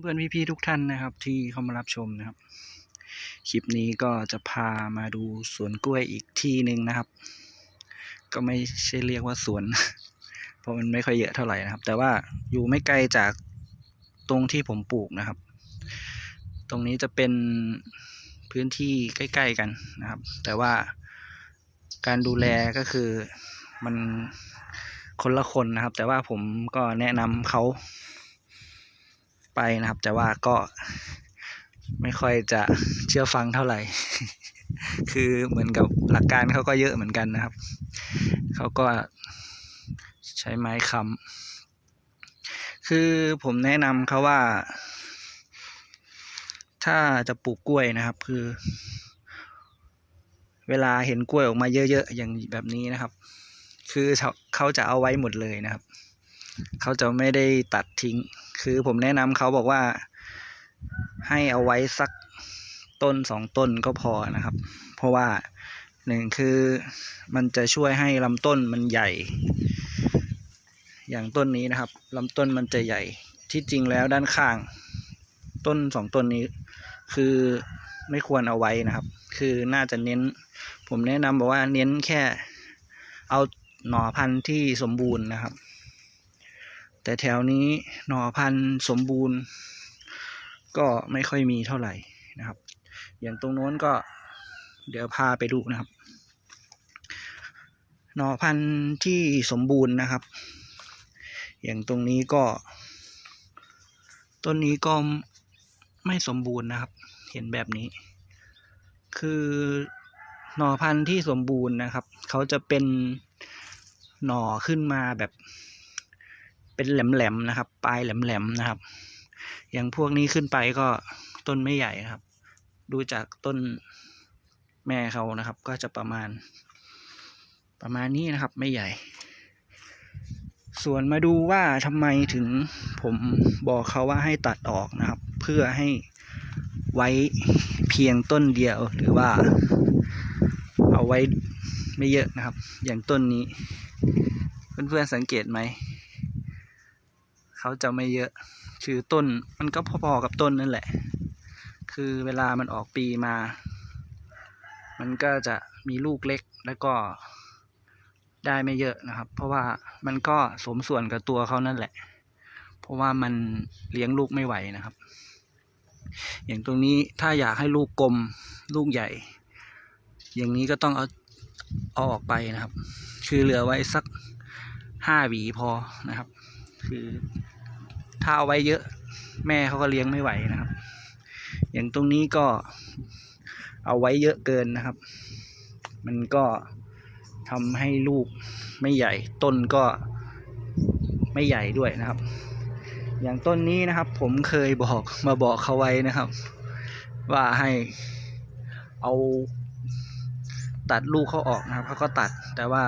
เพื่อนพี่ๆทุกท่านนะครับที่เข้ามารับชมนะครับ คลิปนี้ก็จะพามาดูสวนกล้วยอีกที่หนึ่งนะครับ ก็ไม่ใช่เรียกว่าสวน เพราะมันไม่ค่อยเยอะเท่าไหร่นะครับ แต่ว่าอยู่ไม่ไกลจากตรงที่ผมปลูกนะครับ ตรงนี้จะเป็นพื้นที่ใกล้ ๆกันนะครับ แต่ว่าการดูแลก็คือมันคนละคนนะครับ แต่ว่าผมก็แนะนำเขา ไปนะครับ แต่ว่าก็ไม่ค่อยจะเชื่อฟังเท่าไหร่ คือเหมือนกับหลักการเขาก็เยอะเหมือนกันนะครับ เขาก็ใช้ไม้ค้ำคือผมแนะนำเขาว่า ถ้าจะปลูกกล้วยนะครับ คือ เวลาเห็นกล้วยออกมาเยอะๆอย่างแบบนี้นะครับ คือเขาจะเอาไว้หมดเลยนะครับ เขาจะไม่ได้ตัดทิ้ง คือผมแนะนำเขาบอกว่า ให้เอาไว้สักต้นสองต้นก็พอนะครับ เพราะว่าหนึ่งคือมันจะช่วยให้ลำต้นมันใหญ่ อย่างต้นนี้นะครับลำต้นมันจะใหญ่ที่จริงแล้วด้านข้าง ต้นสองต้นนี้คือไม่ควรเอาไว้นะครับ คือน่าจะเน้น ผมแนะนำบอกว่าเน้นแค่เอาหน่อพันธุ์ที่สมบูรณ์นะครับ แต่แถวนี้หน่อพันธุ์สมบูรณ์ ก็ไม่ค่อยมีเท่าไหร่นะครับ อย่างตรงโน้นก็เดี๋ยวพาไปดูนะครับ หน่อพันธุ์ที่สมบูรณ์นะครับ อย่างตรงนี้ก็ ต้นนี้ก็ไม่สมบูรณ์นะครับ เห็นแบบนี้ คือหน่อพันธุ์ที่สมบูรณ์นะครับ เขาจะเป็นหน่อขึ้นมาแบบ เป็นแหลมๆนะครับ ปลายแหลมๆนะครับ อย่างพวกนี้ขึ้นไปก็ต้นไม่ใหญ่นะครับ ดูจากต้นแม่เขานะครับ ก็จะประมาณ ประมาณนี้นะครับ ไม่ใหญ่ ส่วนมาดูว่าทำไมถึงผมบอกเขาว่าให้ตัดออกนะครับ เพื่อให้ไว้เพียงต้นเดียวหรือว่า เอาไว้ไม่เยอะนะครับ อย่างต้นนี้ เพื่อนๆสังเกตไหม เขาจะไม่เยอะ คือต้นมันก็พอๆกับต้นนั่นแหละ คือเวลามันออกปีมา มันก็จะมีลูกเล็กแล้วก็ได้ไม่เยอะนะครับ เพราะว่ามันก็สมส่วนกับตัวเขานั่นแหละ เพราะว่ามันเลี้ยงลูกไม่ไหวนะครับ อย่างตรงนี้ถ้าอยากให้ลูกกลมลูกใหญ่ อย่างนี้ก็ต้องเอาเอาออกไปนะครับ คือเหลือไว้สักห้าหวีพอนะครับ คือ ถ้าเอาไว้เยอะ แม่เขาก็เลี้ยงไม่ไหวนะครับ อย่างตรงนี้ก็เอาไว้เยอะเกินนะครับ มันก็ทำให้ลูกไม่ใหญ่ ต้นก็ไม่ใหญ่ด้วยนะครับ อย่างต้นนี้นะครับ ผมเคยบอกมาบอกเขาไว้นะครับ ว่าให้เอาตัดลูกเขาออกนะครับเขาก็ตัดแต่ว่า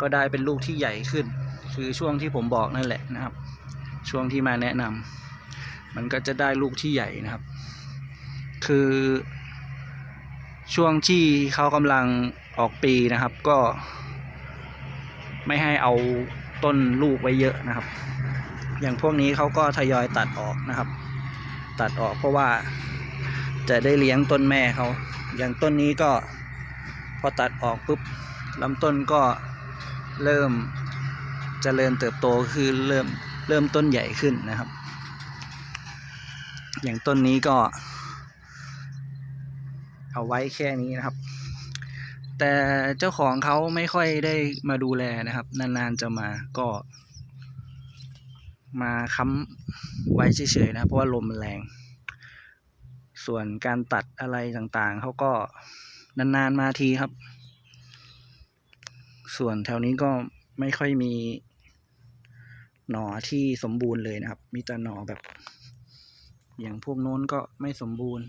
ก็ได้เป็นลูกที่ใหญ่ขึ้น คือช่วงที่ผมบอกนั่นแหละนะครับ ช่วงที่มาแนะนำมันก็จะได้ลูกที่ใหญ่นะครับ คือช่วงที่เขากำลังออกปีนะครับ ก็ไม่ให้เอาต้นลูกไว้เยอะนะครับ อย่างพวกนี้เขาก็ทยอยตัดออกนะครับ ตัดออกเพราะว่าจะได้เลี้ยงต้นแม่เขาอย่างต้นนี้ก็พอตัดออกปุ๊บลำต้นก็เริ่มเจริญเติบโตคือเริ่ม เริ่มต้นใหญ่ขึ้นนะครับ อย่างต้นนี้ก็ เอาไว้แค่นี้นะครับ แต่เจ้าของเขาไม่ค่อยได้มาดูแลนะครับ นานๆจะมาก็ มาค้ำไว้เฉยๆนะเพราะว่าลมมันแรง ส่วนการตัดอะไรต่างๆเขาก็นานๆมาทีครับ ส่วนแถวนี้ก็ไม่ค่อยมี หน่อที่สมบูรณ์เลยนะครับ มีแต่หน่อแบบ อย่างพวกโน้นก็ไม่สมบูรณ์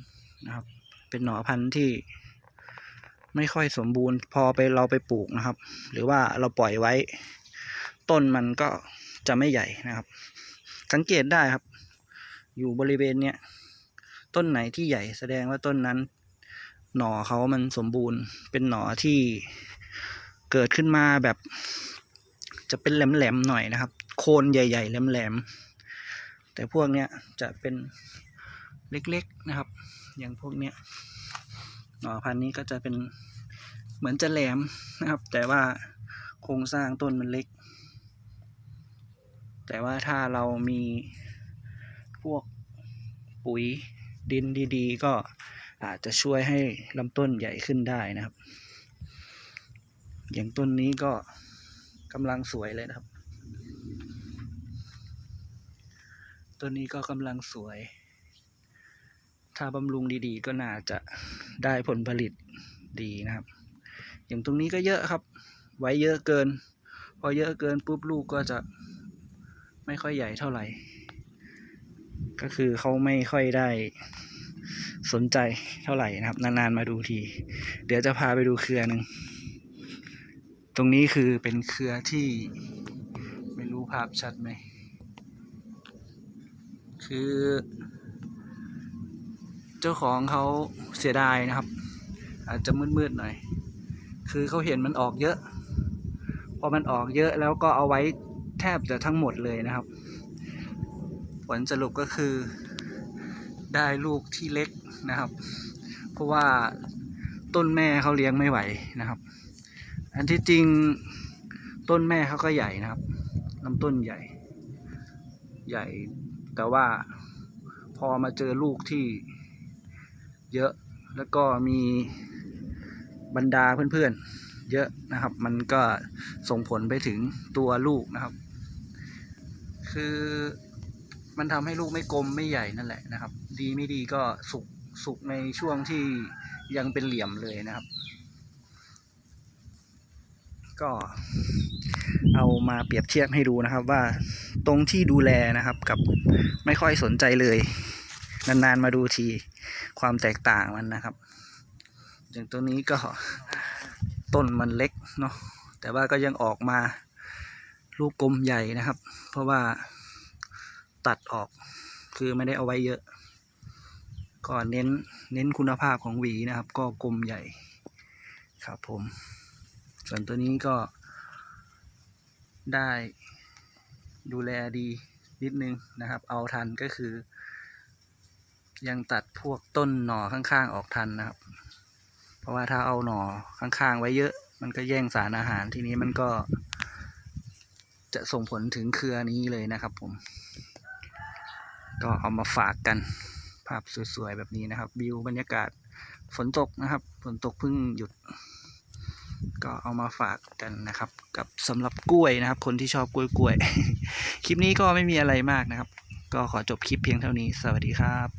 นะครับ เป็นหน่อพันธุ์ที่ไม่ค่อยสมบูรณ์ พอไปเราไปปลูกนะครับ หรือว่าเราปล่อยไว้ ต้นมันก็จะไม่ใหญ่นะครับ สังเกตได้ครับ อยู่บริเวณเนี้ยต้นไหนที่ใหญ่แสดงว่าต้นนั้น หน่อเขามันสมบูรณ์ เป็นหน่อที่เกิดขึ้นมาแบบ จะเป็นแหลมๆหน่อยนะครับ โคนใหญ่ ๆ แหลมๆแต่พวกเนี้ยจะเป็นเล็กๆนะครับ อย่างพวกเนี้ยหน่อพันธุ์นี้ก็จะเป็นเหมือนจะแหลมนะครับ แต่ว่าโครงสร้างต้นมันเล็ก แต่ว่าถ้าเรามีพวกปุ๋ยดินดี ๆ ก็อาจจะช่วยให้ลำต้นใหญ่ขึ้นได้นะครับ อย่างต้นนี้ก็ กำลังสวยเลยนะครับต้นนี้ก็กำลังสวย ถ้าบำรุงดีๆ ก็น่าจะได้ผลผลิตดีนะครับ อย่างตรงนี้ก็เยอะครับ ไว้เยอะเกิน พอเยอะเกินปุ๊บลูกก็จะไม่ค่อยใหญ่เท่าไหร่ ก็คือเขาไม่ค่อยได้สนใจเท่าไหร่นะครับ นานๆมาดูที เดี๋ยวจะพาไปดูเครือหนึ่ง ตรงนี้คือเป็นเครือที่ ไม่รู้ภาพชัดไหม คือ เจ้าของเขาเสียดายนะครับ อาจจะมืดๆหน่อย คือเขาเห็นมันออกเยอะ พอมันออกเยอะแล้วก็เอาไว้แทบจะทั้งหมดเลยนะครับ ผลสรุปก็คือได้ลูกที่เล็กนะครับ เพราะว่าต้นแม่เขาเลี้ยงไม่ไหวนะครับ อันที่จริงต้นแม่เขาก็ใหญ่นะครับลำต้นใหญ่ ใหญ่ แต่ว่าพอมาเจอลูกที่เยอะแล้วก็มีบรรดาเพื่อนๆ เยอะนะครับ มันก็ส่งผลไปถึงตัวลูกนะครับ คือมันทำให้ลูกไม่กลมไม่ใหญ่นั่นแหละนะครับ ดีไม่ดีก็สุกสุกในช่วงที่ยังเป็นเหลี่ยมเลยนะครับ ก็เอามาเปรียบเทียบให้ดูนะครับ ว่าตรงที่ดูแลนะครับกับไม่ค่อยสนใจเลย นานๆมาดูทีความแตกต่างมันนะครับ อย่างตัวนี้ก็ต้นมันเล็กเนาะแต่ว่าก็ยังออกมาลูกกลมใหญ่นะครับ เพราะว่าตัดออกคือไม่ได้เอาไว้เยอะก็เน้นเน้นคุณภาพของหวีนะครับ ก็กลมใหญ่ครับผม ส่วนตัวนี้ก็ได้ดูแลดีนิดนึงนะครับ เอาทันก็คือ ยังตัดพวกต้นหน่อข้างๆออกทันนะครับ เพราะว่าถ้าเอาหน่อข้างๆไว้เยอะ มันก็แย่งสารอาหารทีนี้มันก็ จะส่งผลถึงเครือนี้เลยนะครับ ผม ก็เอามาฝากกัน ภาพสวยๆแบบนี้นะครับวิวบรรยากาศฝนตกนะครับ ฝนตกเพิ่งหยุด ก็เอามาฝากกันนะครับ กับสำหรับกล้วยนะครับ คนที่ชอบกล้วยกล้วยคลิปนี้ก็ไม่มีอะไรมากนะครับ ก็ขอจบคลิปเพียงเท่านี้ สวัสดีครับ